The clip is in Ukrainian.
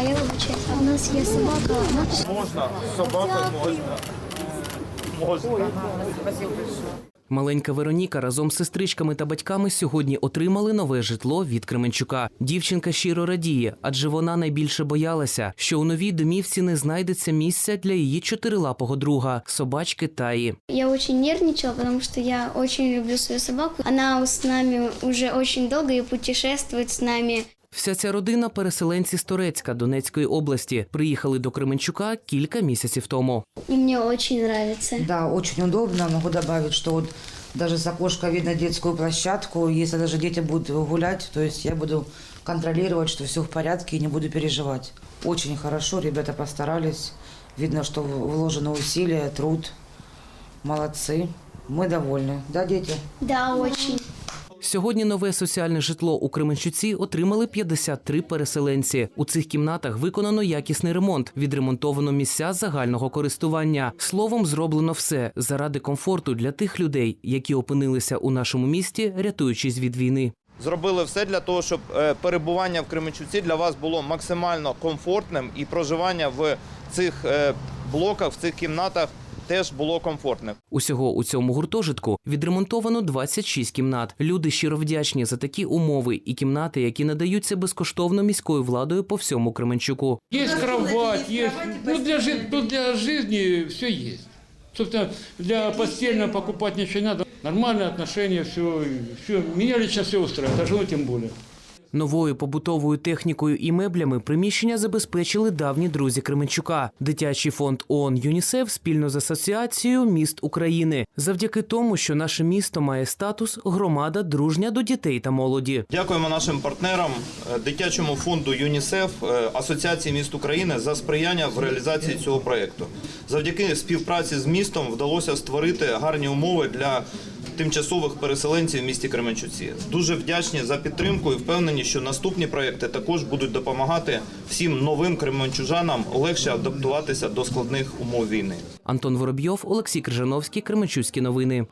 А я вибачаюся, у нас є собака. Можна, собаку можна. Можна. Маленька Вероніка разом з сестричками та батьками сьогодні отримали нове житло від Кременчука. Дівчинка щиро радіє, адже вона найбільше боялася, що у новій домівці не знайдеться місця для її чотирилапого друга собачки Таї. Я очень нервничала, потому что я очень люблю свою собаку. Она с нами уже очень долго и путешествует с нами. Вся ця родина переселенці з Торецька Донецької області приїхали до Кременчука кілька місяців тому. И мне очень нравится. Да, очень удобно. Могу добавить, что вот даже с окошка видно детскую площадку. Если даже дети будут гулять, то есть я буду контролировать, что все в порядке и не буду переживать. Очень хорошо, ребята постарались. Видно, что вложено усилия, труд. Молодцы. Мы довольны. Да, дети? Да, очень. Сьогодні нове соціальне житло у Кременчуці отримали 53 переселенці. У цих кімнатах виконано якісний ремонт, відремонтовано місця загального користування. Словом, зроблено все заради комфорту для тих людей, які опинилися у нашому місті, рятуючись від війни. Зробили все для того, щоб е, перебування в Кременчуці для вас було максимально комфортним і проживання в цих е, блоках, в цих кімнатах теж було комфортним. Усього у цьому гуртожитку відремонтовано 26 кімнат. Люди щиро вдячні за такі умови і кімнати, які надаються безкоштовно міською владою по всьому Кременчуку. Есть кровать, есть. Ну, для, жи- ну, для жизни все есть. Собственно, для постельного покупать ничего не надо. Нормальные отношения, все, все. Меня лично все устраивает, а жену тем более. Новою побутовою технікою і меблями приміщення забезпечили давні друзі Кременчука, дитячий фонд ООН ЮНІСЕФ спільно з асоціацією міст України, завдяки тому, що наше місто має статус громада дружня до дітей та молоді. Дякуємо нашим партнерам, е, дитячому фонду ЮНІСЕФ, е, Асоціації міст України за сприяння в реалізації цього проєкту. Завдяки співпраці з містом вдалося створити гарні умови для тимчасових переселенців в місті Кременчуці. Дуже вдячні за підтримку і впевнені, що наступні проекти також будуть допомагати всім новим кременчужанам легше адаптуватися до складних умов війни. Антон Воробйов, Олексій Крижановський, Кременчуцькі новини.